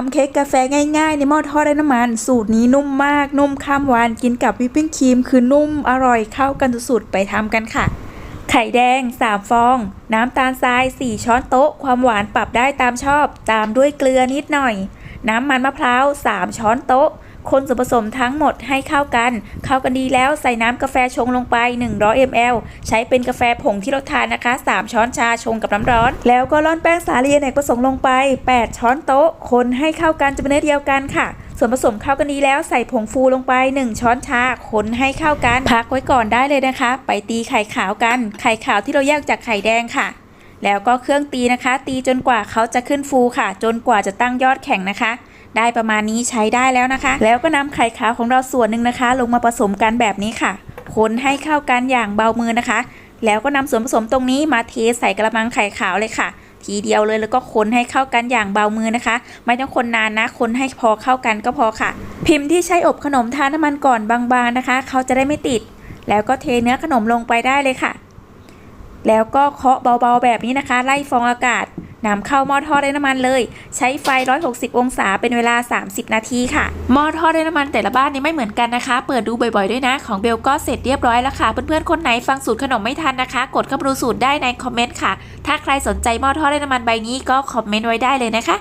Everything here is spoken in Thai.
ทำเค้กกาแฟง่ายๆ ในหม้อทอดไร้น้ำมัน สูตรนี้นุ่มมาก นุ่มข้ามวานกินกับวิปปิ้งครีม คือนุ่มอร่อยเข้ากันสุดๆไปทำกันค่ะ ไข่แดง 3 ฟอง น้ำตาลทราย 4 ช้อนโต๊ะ ความหวานปรับได้ตามชอบ ตามด้วยเกลือนิดหน่อย น้ำมันมะพร้าว 3 ช้อนโต๊ะ คนส่วนผสมทั้งหมดให้เข้ากัน เข้ากันดีแล้วใส่น้ำกาแฟชงลงไป 100 ml ใช้เป็นกาแฟผงที่เราทานนะคะ 3 ช้อนชาชงกับน้ำร้อน แล้วก็ร่อนแป้งสาลีอเนกประสงค์ลงไป 8 ช้อนโต๊ะ คนให้เข้ากันจะเป็นเนื้อเดียวกันค่ะส่วนผสมเข้ากันดีแล้วใส่ผงฟูลงไป 1 ช้อนชาคนให้เข้ากัน พักไว้ก่อนได้เลยนะคะ ไปตีไข่ขาวกัน ไข่ขาวที่เราแยกจากไข่แดงค่ะ แล้วก็เครื่องตีนะคะ ตีจนกว่าเขาจะขึ้นฟูค่ะ จนกว่าจะตั้งยอดแข็งนะคะ ได้ประมาณนี้ใช้ได้แล้วนะคะ แล้วก็นำไข่ขาวของเราส่วนหนึ่งนะคะ ลงมาผสมกันแบบนี้ค่ะ คนให้เข้ากันอย่างเบามือนะคะ แล้วก็นำส่วนผสมตรงนี้มาเทใส่กระมังไข่ขาวเลยค่ะทีเดียวเลยแล้วก็คนให้เข้ากันอย่างเบามือนะคะ ไม่ต้องคนนานนะ คนให้พอเข้ากันก็พอค่ะ พิมพ์ที่ใช้อบขนมทาน้ำมันก่อนบางๆนะคะ เขาจะได้ไม่ติด แล้วก็เทเนื้อขนมลงไปได้เลยค่ะ แล้วก็เคาะเบาๆแบบนี้นะคะ ไล่ฟองอากาศ นำเข้าหม้อทอดไร้น้ำมันเลย ใช้ไฟ 160 องศาเป็นเวลา 30 นาทีค่ะหม้อทอดไร้น้ำมันแต่ละบ้านนี่ไม่เหมือนกันนะคะ เปิดดูบ่อยๆด้วยนะ ของเบลก็เสร็จเรียบร้อยแล้วค่ะเพื่อนๆคนไหนฟังสูตรขนมไม่ทันนะคะ กดเข้าไปดูสูตรได้ในคอมเมนต์ค่ะ ถ้าใครสนใจหม้อทอดไร้น้ำมันใบนี้ก็คอมเมนต์ไว้ได้เลยนะคะ